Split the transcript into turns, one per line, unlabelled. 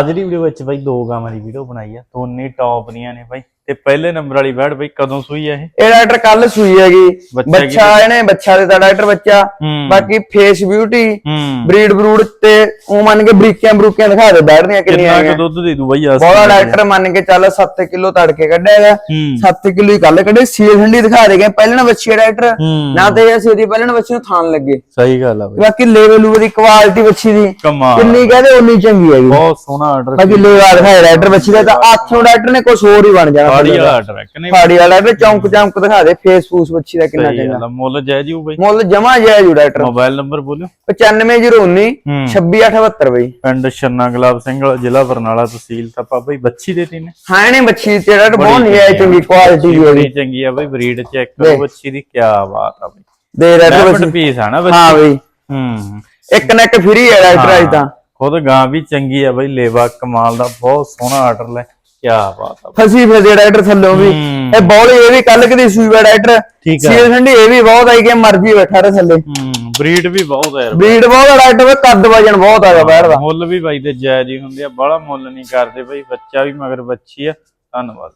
ਅੱਜ ਦੀ ਵੀਡੀਓ ਵਿੱਚ ਬਾਈ ਦੋ ਗਾਵਾਂ ਦੀ ਵੀਡੀਓ ਬਣਾਈ ਆ। ਦੋਨੇ ਟੌਪ ਦੀਆਂ ਨੇ ਬਾਈ। ਤੇ ਪਹਿਲੇ ਨੰਬਰ ਵਾਲੀ ਬੈੜ ਬਾਈ ਕਦੋਂ ਸੂਈ ਆ ਇਹ?
ਇਹ ਡਾਕਟਰ ਕੱਲ ਸੂਈ ਹੈਗੀ।
ਬੱਚਾ
ਇਹਨੇ ਬੱਚਾ ਦਿੱਤਾ ਡਾਕਟਰ ਬੱਚਾ।
ਹੂੰ।
ਬਾਕੀ ਫੇਸ ਬਿਊਟੀ
ਹੂੰ।
ਬਰੀਡ ਬਰੂਡ ਤੇ ਉਹ ਮੰਨ ਕੇ ਬਰੀਕੀਆਂ ਬਰੂਕੀਆਂ ਦਿਖਾ ਦੇ ਬੈਠਦੀਆਂ ਕਿੰਨੀਆਂ
ਕਿੰਨਾ ਦੁੱਧ ਦੇ ਦੂ ਬਾਈ ਆ
ਬੋਲਾ ਡਾਕਟਰ ਮੰਨ ਕੇ ਚੱਲ 7 ਕਿਲੋ ਤੜਕੇ ਕੱਢਿਆ ਹੈਗਾ
ਹੂੰ।
7 ਕਿਲੋ ਹੀ ਕੱਲ ਕੱਢੇ ਸੀਲ ਠੰਡੀ ਦਿਖਾ ਦੇ ਗਏ ਪਹਿਲਣ ਬੱਚੀ ਹੈ ਡਾਕਟਰ।
ਹੂੰ।
ਨਾ ਤੇ ਅਸੀਂ ਉਹਦੀ ਪਹਿਲਣ ਬੱਚੀ ਨੂੰ ਥਾਣ ਲੱਗੇ।
ਸਹੀ ਗੱਲ ਆ ਬਾਈ।
ਬਾਕੀ ਲੈਵਲ ਲੂਵਲ ਦੀ ਕੁਆਲਿਟੀ ਬੱਚੀ ਦੀ। ਕਿੰਨੀ ਕਹਦੇ ਉਨੀ ਚੰਗੀ ਹੈਗੀ।
ਬਹੁਤ ਸੋਹਣਾ ਆਰਡਰ
ਬਾਕੀ ਲੈਵਾ ਦਿਖਾਇਆ ਡਾਕਟਰ ਬੱਚੀ ਦਾ ਤਾਂ ਆਥੋਂ ਡਾਕਟਰ ਨੇ ਕੁਝ ਹੋਰ ਹੀ ਬਣ ਜਾਣਾ।
ਫਾੜੀ ਵਾਲਾ ਆਰਡਰ ਹੈ ਕਿ ਨਹੀਂ?
ਫਾੜੀ ਵਾਲਾ ਡਾਕਟਰ ਚੌਂਕ ਚੌਂਕ ਦਿਖਾ ਦੇ ਫੇਸ ਫੂਸ ਬੱਚੀ ਦਾ ਕਿੰਨਾ ਚੰਗਾ
ਮੁੱਲ ਜੈ ਜੀ ਬਾਈ।
ਮੁੱਲ ਜਮਾ ਜਾਇਜ਼ ਜੂ ਡਾਕਟਰ
ਮੋਬਾਈਲ ਨੰਬਰ ਬੋਲਿਓ।
95019
ਹੂੰ।
26872 ਬਈ।
ਪਿੰਡ ਛੰਨਾ ਗੁਲਾਬ ਸਿੰਘ ਜ਼ਿਲ੍ਹਾ ਬਰਨਾਲਾ ਤਹਿਸੀਲ ਤਪਾ ਬਾਈ। ਬੱਚੀ ਦੇਤੀ ਨੇ
ਹਾਂ ਇਹਨੇ ਬੱਚੀ ਤੇ ਡਾਕਟਰ ਬਹੁਤ ਨਜਾਇਜ਼ ਚੰਗੀ ਕੁਆਲਿਟੀ ਦੀ ਹੈਗੀ
ਚੰਗੀ ਆ ਬਾਈ ਬਰੀਡ ਚੈੱਕ ਕਰੋ ਬੱਚੀ ਦੀ ਕੀ ਬਾਤ ਆ ਬਾਈ।
ਦੇ। ਡਾਕਟਰ
ਪੀਸ ਆ ਨਾ
ਹਾਂ
ਬੱਚੀ
ਬਈ।
ਹੂੰ।
ਇੱਕ ਨੈਕ ਫ੍ਰੀ ਹੈ। ਡਾਕਟਰ ਅੱਜ ਤਾਂ।
ਖੁਦ ਗਾਂ ਵੀ ਚੰਗੀ ਆ ਬਾਈ ਲੇਵਾ ਕਮਾਲ ਦਾ ਬਹੁਤ ਸੋਹਣਾ ਆਰਡਰ ਲੈ। ਕੀ ਬਾਤ ਆ
ਫਸੀ ਫਿਰਦੇ ਡਾਕਟਰ ਥੱਲੋਂ ਵੀ। ਇਹ ਬੌਲੀ ਇਹ ਵੀ ਕੱਲ ਕਦੀ ਸੂਈ ਵਾ ਡਾਕਟਰ
ਠੀਕ ਆ।
ਸੀਲ ਠੰਡੀ ਇਹ ਵੀ ਬਹੁਤ ਆਈ ਕਿ ਮਰਜ਼ੀ ਬੈਠਾ ਰ ਥੱਲੇ।
ਬਰੀਡ ਵੀ ਬਹੁਤ ਹੈ ਯਾਰ
ਬਰੀਡ ਬਹੁਤ ਆ ਵੇ ਕੱਦ ਵਜਨ ਬਹੁਤ ਆਗਾ ਬੈਠਦਾ
ਮੁੱਲ ਵੀ ਬਾਈ ਦੇ ਜਾਇਜ਼ ਹੀ ਹੁੰਦੇ ਆ ਬੜਾ ਮੁੱਲ ਨਹੀਂ ਕਰਦੇ ਬਾਈ ਬੱਚਾ ਵੀ ਮਗਰ ਬੱਚੀ ਆ। ਧੰਨਵਾਦ।